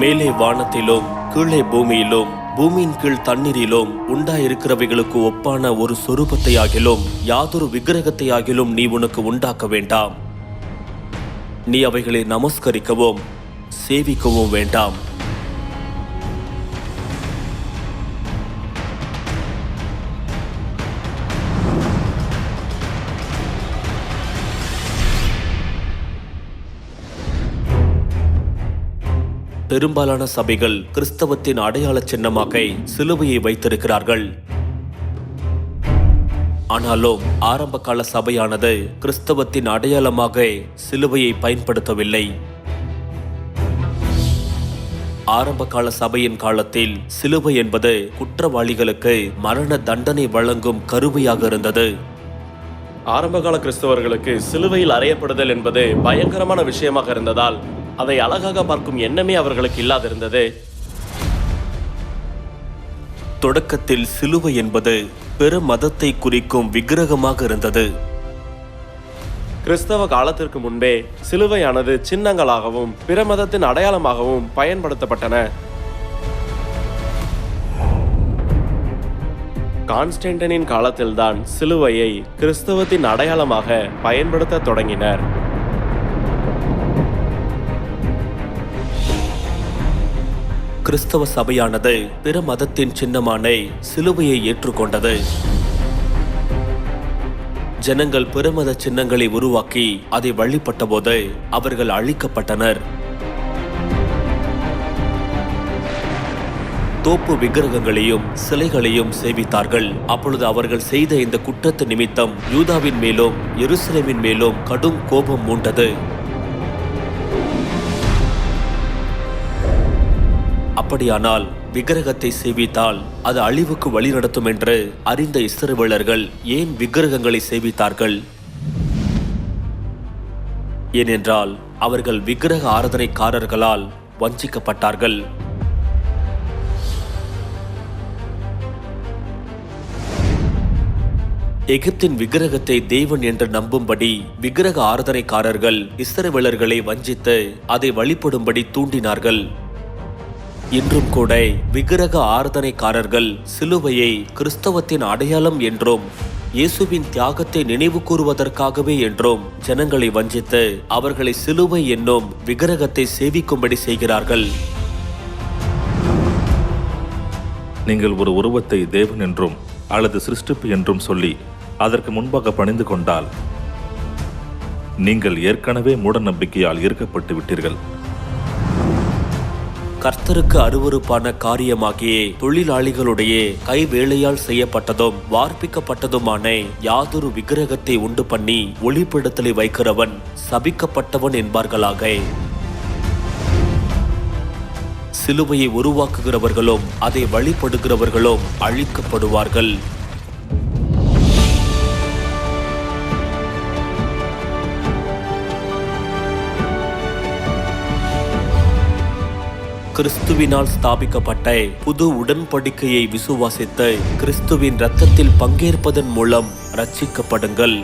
மேலே வானத்திலும் கீழே பூமியிலும் பூமியின் கீழ் தண்ணீரிலும் உண்டாயிருக்கிறவைகளுக்கு ஒப்பான ஒரு சொரூபத்தையாகிலும் யாதொரு விக்கிரகத்தையாகிலும் நீ உனக்கு உண்டாக்க வேண்டாம். நீ அவைகளை நமஸ்கரிக்கவும் சேவிக்கவும் வேண்டாம். பெரும்பாலான சபைகள் கிறிஸ்தவத்தின் அடையாள சின்னமாக சிலுவையை வைத்திருக்கிறார்கள். ஆனாலும் ஆரம்ப கால சபையானது கிறிஸ்தவத்தின் அடையாளமாக சிலுவையை பயன்படுத்தவில்லை. ஆரம்ப கால சபையின் காலத்தில் சிலுவை என்பது குற்றவாளிகளுக்கு மரண தண்டனை வழங்கும் கருவியாக இருந்தது. ஆரம்பகால கிறிஸ்தவர்களுக்கு சிலுவையில் அறையப்படுதல் என்பது பயங்கரமான விஷயமாக இருந்ததால் அதை அழகாக பார்க்கும் எண்ணமே அவர்களுக்கு இல்லாதிருந்தது. தொடக்கத்தில் சிலுவை என்பது பெரு மதத்தை குறிக்கும் விக்கிரகமாக இருந்தது. கிறிஸ்தவ காலத்திற்கு முன்பே சிலுவையானது சின்னங்களாகவும் பிற மதத்தின் அடையாளமாகவும் பயன்படுத்தப்பட்டன. கான்ஸ்டன்டனின் காலத்தில்தான் சிலுவையை கிறிஸ்தவத்தின் அடையாளமாக பயன்படுத்த தொடங்கினர். கிறிஸ்தவ சபையானது பிற மதத்தின் சின்னமான சிலுவையை ஏற்றுக்கொண்டது. ஜனங்கள் பிறமத சின்னங்களை உருவாக்கி அதை வழிபட்டபோது அவர்கள் அழிக்கப்பட்டனர். தோப்பு விக்கிரகங்களையும் சிலைகளையும் சேவித்தார்கள். அப்பொழுது அவர்கள் செய்த இந்த குற்றத்து நிமித்தம் யூதாவின் மேலும் எருசலேமின் மேலும் கடும் கோபம் மூண்டது. அப்படியானால் விக்கிரகத்தை சேவித்தால் அது அழிவுக்கு வழிநடத்தும் என்று அறிந்த இஸ்ரவேலர்கள் ஏன் விக்கிரகங்களை சேவித்தார்கள்? ஏனென்றால் அவர்கள் விக்கிரக ஆராதனைக்காரர்களால் வஞ்சிக்கப்பட்டார்கள். எகிப்தின் விக்கிரகத்தை தேவன் என்று நம்பும்படி விக்கிரக ஆராதனைக்காரர்கள் இஸ்ரவேலர்களை வஞ்சித்து அதை வழிபடும்படி தூண்டினார்கள். இன்றும் கூட விக்கிரக ஆராதனைக்காரர்கள் சிலுவையை கிறிஸ்தவத்தின் அடையாளம் என்றும் இயேசுவின் தியாகத்தை நினைவு கூறுவதற்காகவே என்றும் ஜனங்களை வஞ்சித்து அவர்களை சிலுவை என்னும் விக்கிரகத்தை சேவிக்கும்படி செய்கிறார்கள். நீங்கள் ஒரு உருவத்தை தேவன் என்றும் அல்லது சிருஷ்டிப்பு என்றும் சொல்லி அதற்கு முன்பாக பணிந்து கொண்டால் நீங்கள் ஏற்கனவே மூட நம்பிக்கையால் ஈர்க்கப்பட்டு விட்டீர்கள். கர்த்தருக்கு அருவருப்பான காரியமாகிய தொழிலாளிகளுடைய கைவேலையால் செய்யப்பட்டதும் வார்ப்பிக்கப்பட்டதுமான யாதொரு விக்கிரகத்தை உண்டு பண்ணி ஒளிப்பிடத்தலை வைக்கிறவன் சபிக்கப்பட்டவன் என்பார்களாக. சிலுவையை உருவாக்குகிறவர்களும் அதை வழிபடுகிறவர்களும் அழிக்கப்படுவார்கள். கிறிஸ்துவினால் ஸ்தாபிக்கப்பட்ட புது உடன்படிக்கையை விசுவாசித்து கிறிஸ்துவின் இரத்தத்தில் பங்கேற்பதன் மூலம் ரட்சிக்கப்படுங்கள்.